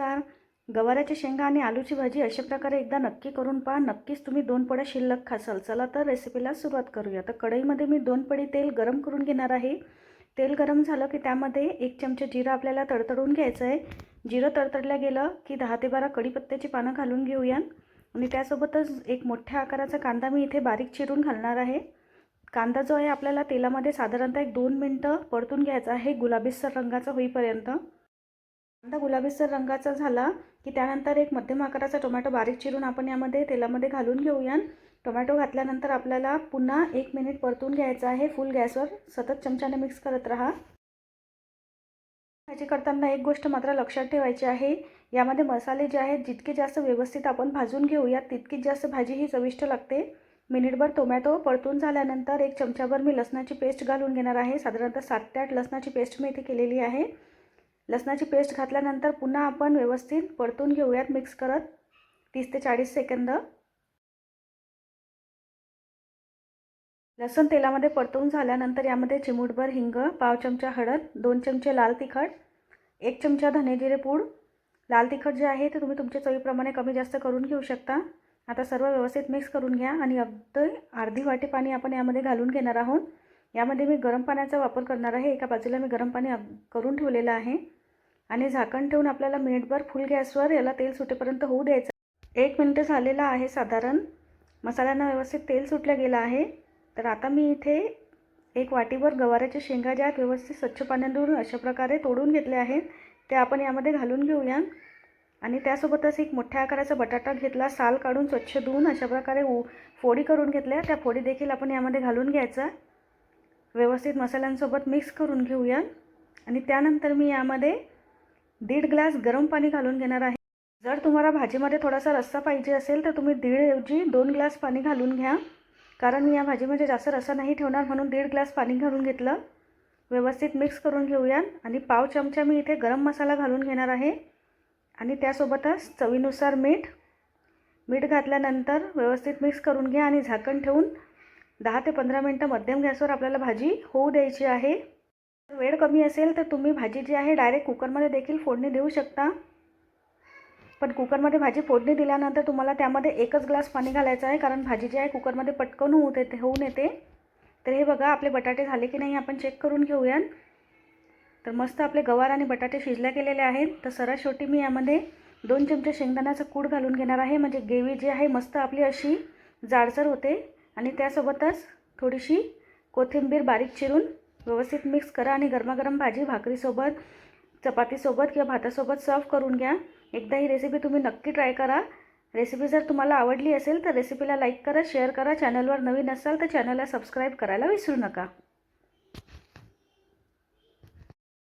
नमस्कार. गवाराच्या शेंगा आणि आलूची भाजी अशा प्रकारे एकदा नक्की करून पहा. नक्कीच तुम्ही दोन पड्या शिल्लक खासाल. चला तर रेसिपीला सुरुवात करूया. तर कढईमध्ये मी दोन पडी तेल गरम करून घेणार आहे. तेल गरम झालं की त्यामध्ये एक चमचा जिरं आपल्याला तडतडून घ्यायचं आहे. जिरं तडतडल्या गेलं की दहा ते बारा कढीपत्त्याची पानं घालून घेऊया. आणि त्यासोबतच एक मोठ्या आकाराचा कांदा मी इथे बारीक चिरून घालणार आहे. कांदा जो आहे आपल्याला तेलामध्ये साधारणतः एक दोन मिनटं परतून घ्यायचा आहे. गुलाबीसर रंगाचा होईपर्यंत. कांदा गुलाबीसर रंगाचा झाला की त्यानंतर एक मध्यम आकाराचा टोमॅटो बारीक चिरून आपण यामध्ये तेलामध्ये घालून घेऊया. टोमॅटो घातल्यानंतर आपल्याला पुन्हा एक मिनिट परतून घ्यायचं आहे. फुल गॅसवर सतत चमच्याने मिक्स करत राहा. भाजी करताना एक गोष्ट मात्र लक्षात ठेवायची आहे. यामध्ये मसाले जे आहेत जितके जास्त व्यवस्थित आपण भाजून घेऊयात तितकीच जास्त भाजी ही चविष्ट लागते. मिनिटभर टोमॅटो परतून झाल्यानंतर एक चमचाभर मी लसणाची पेस्ट घालून घेणार आहे. साधारणतः सात ते आठ लसणाची पेस्ट मी इथे केलेली आहे. लसणाची पेस्ट घातल्यानंतर पुन्हा आपण व्यवस्थित परतून घेऊयात मिक्स करत. तीस ते चाळीस सेकंद. लसूण तेलामध्ये परतवून झाल्यानंतर यामध्ये चिमूटभर हिंग पाव चमचा हळद दोन चमचे लाल तिखट एक चमचा धनेजिरे पूड. लाल तिखट जे आहे ते तुम्ही तुमच्या चवीप्रमाणे कमी जास्त करून घेऊ शकता. आता सर्व व्यवस्थित मिक्स करून घ्या आणि अगदी अर्धी वाटी पाणी आपण यामध्ये घालून घेणार आहोत. यामध्ये मी गरम पाण्याचा वापर करणार आहे. एका बाजूला मी गरम पाणी करून ठेवलेलं आहे. आणि झाकण ठेवून आपल्याला मिनिटभर फुल गॅसवर याला तेल सुटेपर्यंत होऊ द्यायचं. एक मिनटं झालेलं आहे साधारण. मसाल्यांना व्यवस्थित तेल सुटलं गेलं आहे. तर आता मी इथे एक वाटीभर गवाराच्या शेंगा ज्या आहेत व्यवस्थित स्वच्छ पाण्यातून अशा प्रकारे तोडून घेतले आहेत. ते आपण यामध्ये घालून घेऊया. आणि त्यासोबतच एक मोठ्या आकाराचा बटाटा घेतला साल काढून स्वच्छ धुवून अशा प्रकारे उ फोडी करून घेतल्या. त्या फोडी देखील आपण यामध्ये घालून घ्यायचा. व्यवस्थित मसाल्यांसोबत मिक्स करून घेऊया. आणि त्यानंतर मी यामध्ये दीड ग्लास गरम पाणी घालून घेणार आहे. जर तुम्हाला भाजीमध्ये थोडासा रस्सा पाहिजे असेल तर तुम्ही दीडऐवजी दोन ग्लास पाणी घालून घ्या. कारण मी या भाजीमध्ये जास्त रस्सा नाही ठेवणार म्हणून दीड ग्लास पाणी घालून घेतलं. व्यवस्थित मिक्स करून घेऊया आणि पाव चमचा मी इथे गरम मसाला घालून घेणार आहे. आणि त्यासोबतच चवीनुसार मीठ. मीठ घातल्यानंतर व्यवस्थित मिक्स करून घ्या आणि झाकण ठेवून दहा ते पंधरा मिनटं मध्यम गॅसवर आपल्याला भाजी होऊ द्यायची आहे. वेळ कमी असेल तर तुम्ही भाजी जी आहे डायरेक्ट कुकरमध्ये देखील फोडणी देऊ शकता. पण कुकरमध्ये भाजी फोडणी दिल्यानंतर तुम्हाला त्यामध्ये एकच ग्लास पाणी घालायचं आहे कारण भाजी जी आहे कुकरमध्ये पटकन होऊ येते होऊन येते तर हे बघा आपले बटाटे झाले की नाही आपण चेक करून घेऊया तर मस्त आपले गवार आणि बटाटे शिजल्या गेलेले आहेत. तर सरळ शेवटी मी यामध्ये दोन चमचे शेंगदाण्याचं कूड घालून घेणार आहे. म्हणजे ग्रेव्ही जी आहे मस्त आपली अशी जाडसर होते. आणि त्यासोबतच थोडीशी कोथिंबीर बारीक चिरून व्यवस्थित मिक्स करा आणि गरमागरम भाजी भाकरीसोबत चपातीसोबत किंवा भातासोबत सर्व करून घ्या. एकदा ही रेसिपी तुम्ही नक्की ट्राय करा. रेसिपी जर तुम्हाला आवडली असेल तर रेसिपीला लाईक करा शेअर करा. चॅनलवर नवीन असाल तर चॅनलला सबस्क्राईब करायला विसरू नका.